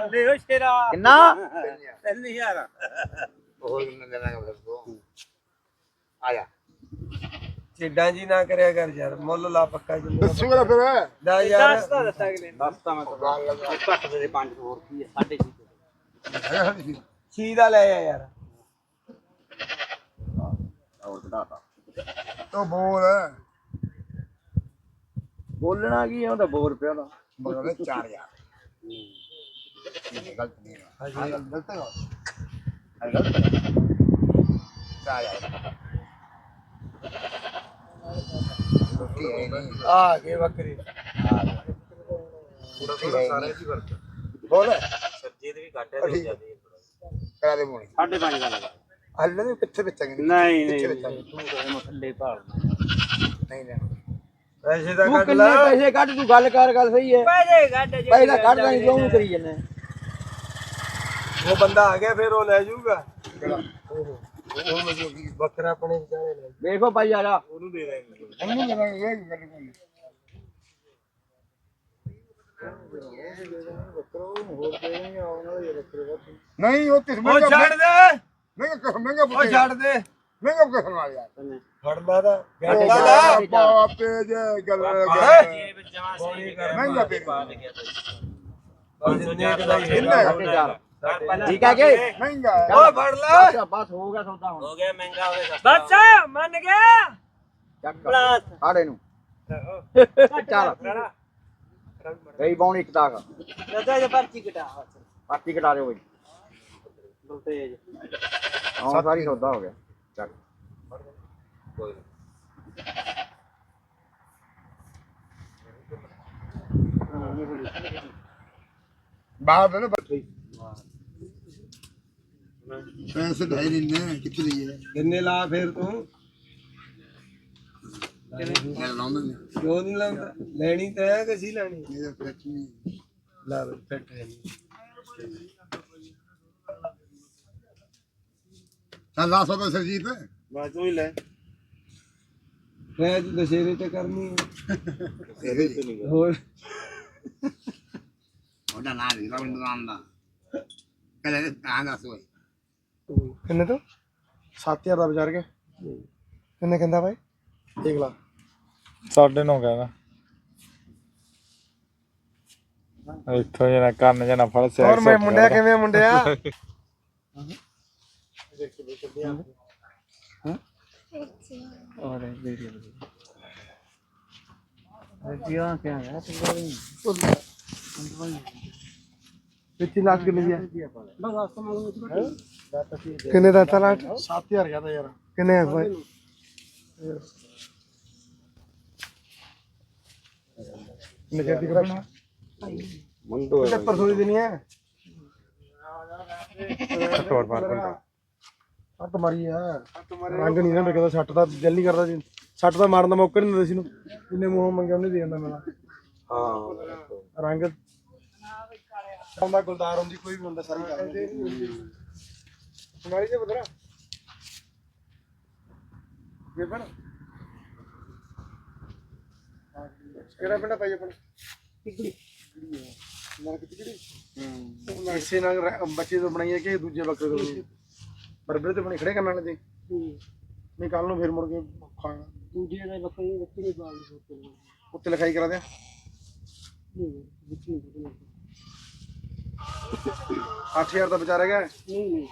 ਬੱਲੇ ਓ ਸ਼ੇਰਾ। ਕਿੰਨਾ? 3000 ਹੋਰ ਕਿੰਨੇ ਦੇਣਾ ਫਿਰ ਤੂੰ ਆ ਜਾ। ਛੇਡਾਂ ਜੀ ਨਾ ਕਰਿਆ ਕਰ ਯਾਰ ਮੁੱਲ ਲਾ ਪੱਕਾ ਜੀ। ਦੱਸੂਗਾ ਫਿਰ। ਦਾ ਯਾਰ। ਦੱਸ ਤਾਂ ਦੱਸਾਂ ਅਗਲੇ ਦੱਸ ਤਾਂ ਮੈਂ ਘੱਟ ਦੇ 5 ਹੋਰ ਕੀ ਹੈ 6.5 ਛੀ ਦਾ ਲੈ ਆ ਯਾਰ। ਤੋ ਬੋਲ। ਬੋਲਣਾ ਕੀ ਆ ਉਹ ਤਾਂ ਬੋਲ ਪਿਆ ਦਾ ਬੋਲ 4000 ਗਲਤ ਨਹੀਂ ਹੈ ਹਾਂ ਗਲਤ ਹੈ ਹਾਂ ਗਲਤ ਹੈ 4000 ਰੋਟੀ ਹੈ ਨਹੀਂ ਆ ਕੇ ਬੱਕਰੀ ਸਾਰੇ ਦੀ ਵਰਤ ਬੋਲ ਸਬਜ਼ੀ ਦੇ ਵੀ ਘੱਟ ਹੈ ਤੇ ਜ਼ਿਆਦਾ ਕਰਾ ਦੇ ਮੋਣੀ 5.5 ਦਾ ਲਗਾ ਹੱਲ ਦੇ ਪਿੱਛੇ ਪਿੱਛੇ ਨਹੀਂ ਨਹੀਂ ਪਿੱਛੇ ਪਿੱਛੇ ਤੂੰ ਕਹਿੰਦਾ ਥੱਲੇ ਭਾਲ ਨਹੀਂ ਲੈਣਾ ਪੈਸੇ ਦਾ ਤੂੰ ਕੱਢ ਕਿੰਨੇ ਲਾ ਪੈਸੇ ਕੱਢ ਤੂੰ ਗੱਲ ਕਰ ਗੱਲ ਸਹੀ ਹੈ ਪੈਸੇ ਘੱਟ ਪਹਿਲਾਂ ਕੱਢ। ਨਹੀਂ ਕਿਉਂ ਕਰੀ ਜੰਨੇ ਉਹ ਬੰਦਾ ਆ ਗਿਆ ਫਿਰ ਉਹ ਲੈ ਜਾਊਗਾ। ਉਹ ਮੈਨੂੰ ਕੀ ਬੱਕਰਾ ਆਪਣੇ ਵਿਚਾਰੇ ਲੈ ਵੇਖੋ ਭਾਈ ਆ ਜਾ ਉਹਨੂੰ ਦੇ ਦੇਣਗੇ ਉਹਨੂੰ ਮੇਰਾ ਇਹ ਗੱਲ ਨਹੀਂ। ਨਹੀਂ ਉਹ ਕਿਸ ਉਹ ਮਹਿੰਗਾ ਛੱਡ ਦੇ। ਮਹਿੰਗਾ ਕਿਸ ਮਹਿੰਗਾ ਉਹ ਛੱਡ ਦੇ। ਮਹਿੰਗਾ ਕਿਸ ਨਾਲ ਯਾਰ। ਫੜਦਾ ਦਾ ਗੱਡਾ ਦਾ ਬਾਬਾ ਆਪੇ ਜੇ ਗੱਲ ਜੇਬ ਜਮਾ ਸੀ। ਮਹਿੰਗਾ ਪੇ ਜਿੰਨੇ ਕੁ ਦਾ ਹੀ। ਹੈ। ਠੀਕ ਹੈ ਕਿ ਮਹਿੰਗਾ ਉਹ ਫੜ ਲੈ। ਅੱਛਾ ਬਸ ਹੋ ਗਿਆ ਸੌਦਾ ਹੁਣ। ਹੋ ਗਿਆ ਮਹਿੰਗਾ ਹੋ ਗਿਆ ਬੱਚਾ ਮੰਨ ਗਿਆ। ਚੱਕ। ਪਲਾਸ ਆੜੇ ਨੂੰ। ਚੱਲ। ਗਈ ਬੌਣ ਇੱਕ ਤਾਕ ਨਜ਼ਾ ਜੇ ਪਰਚੀ ਕਟਾ। ਪਾਰਟੀ ਕਟਾ ਦਿਓ ਬਈ। ਤੇਜ ਹਾਂ ਸਾਰੀ ਸੌਦਾ ਹੋ ਗਿਆ। ਚੱਕ ਬਾਹਰ ਦੇ ਨਾ। ਬੱਤੀ ਪੈਸੇ ਢਾਈ ਦਿਨ ਨੇ ਕਿੱਥੇ ਲਈਏ ਕਿੰਨੇ ਲਾ ਫਿਰ ਤੂੰ ਮੈਂ ਲਾਉਂਦਾ ਨਹੀਂ ਕਿਉਂ ਨਹੀਂ ਲਾਉਂਦਾ ਲੈਣੀ ਤਾਂ ਹੈ ਕਿ ਸੀ ਲੈਣੀ ਇਹਦਾ ਖਰਚ ਨਹੀਂ ਲਾ ਬਈ ਫਿੱਟ ਹੈ ਨਹੀਂ ਚੱਲ ਲਾ ਸੋ ਸਰਜੀਤ ਬਸ ਤੂੰ ਹੀ ਲੈ ਮੈਂ ਅੱਜ ਦਸ਼ੇਰੇ ਤੇ ਕਰਨੀ ਹੈ ਹੋਰ ਉਹਦਾ ਨਾਂ ਨਹੀਂ ਰਵਿੰਦਰ ਕਹਿੰਦੇ ਤਾਂ ਦੱਸ ਓਏ ਕਿੰਨੇ ਤੋਂ 7000 ਦਾ ਵਿਚਾਰ ਕੇ ਕਿੰਨੇ ਕਹਿੰਦਾ ਭਾਈ ਦੇਖ ਲਾ ਸਾਢੇ ਨੌ ਕਹਿੰਦਾ ਇੱਥੋਂ ਜਨਾ ਕੰਨ ਜਨਾ ਫੜ ਸਿਆ ਹੋਰ ਮੈਂ ਮੁੰਡਿਆ ਕਿਵੇਂ ਮੁੰਡਿਆ ਕਿੰਨੀ ਲੱਖ ਕਿੰਨੇ ਦੀ ਹੈ? ਕਿੰਨੇ ਦਾ ਤਲਾਟ 7000 ਗਿਆ ਤਾਂ ਯਾਰ। ਕਿੰਨੇ ਹੈ ਭਾਈ? ਕਿੰਨੇ ਚਿਰ ਦੀ ਕਰਾਉਣਾ ਮੰਦੋ 7500 ਦੀ ਦੇਣੀ ਹੈ। ਹੋਰ ਮਾਰ ਬੰਦਾ ਸੱਟ ਮਾਰੀ ਆ। ਰੰਗ ਨਹੀਂ ਨਾ ਵਿਕਦਾ ਸੱਟ ਦਾ ਦਿਲ ਨਹੀਂ ਕਰਦਾ ਜੀ। ਸੱਟ ਦਾ ਮਾਰਨ ਦਾ ਮੌਕਾ ਨਹੀਂ ਦਿੰਦਾ ਸੀ ਨੂੰ ਜਿੰਨੇ ਮੂੰਹੋਂ ਮੰਗਿਆ ਉਹਨੇ ਦੇ ਜਾਂਦਾ ਮੇਰਾ। ਹਾਂ। ਰੰਗ ਆਉਂਦਾ ਗੁਲਦਾਰ ਹੁੰਦੀ ਕੋਈ ਵੀ ਹੁੰਦਾ ਸਾਰੀ ਕਰ ਸੁਣਾਈ ਜੇ ਬਦਰਾ ਇਹ ਬਣ ਕਿਹੜਾ ਪਿੰਡ ਪਾਈ ਆਪਣਾ? ਟਿਕੜੀ ਨਾ ਟਿਕੜੀ ਹੂੰ। ਇਸੇ ਨਾਲ ਬੱਚੇ ਤੋਂ ਬਣਾਈ ਹੈ ਕਿ ਦੂਜੇ ਬੱਕਰੇ ਤੋਂ ਬਰਬਰੇ ਤੇ ਬਣੇ ਖੜੇ ਕਰਨ ਵਾਲੇ ਤੇ? ਨਹੀਂ ਕੱਲ ਨੂੰ ਫਿਰ ਮੁੜ ਕੇ ਖਾਣਾ ਦੂਜੇ ਦੇ ਬੱਕਰੀ ਬੱਕਰੀ ਬਾਲ ਦੇ ਉੱਤੇ। ਲਿਖਾਈ ਕਰਾ ਦਿਆਂ? 8000 ਦਾ ਵਿਚਾਰ ਹੈਗਾ ਨਹੀਂ ਨਹੀਂ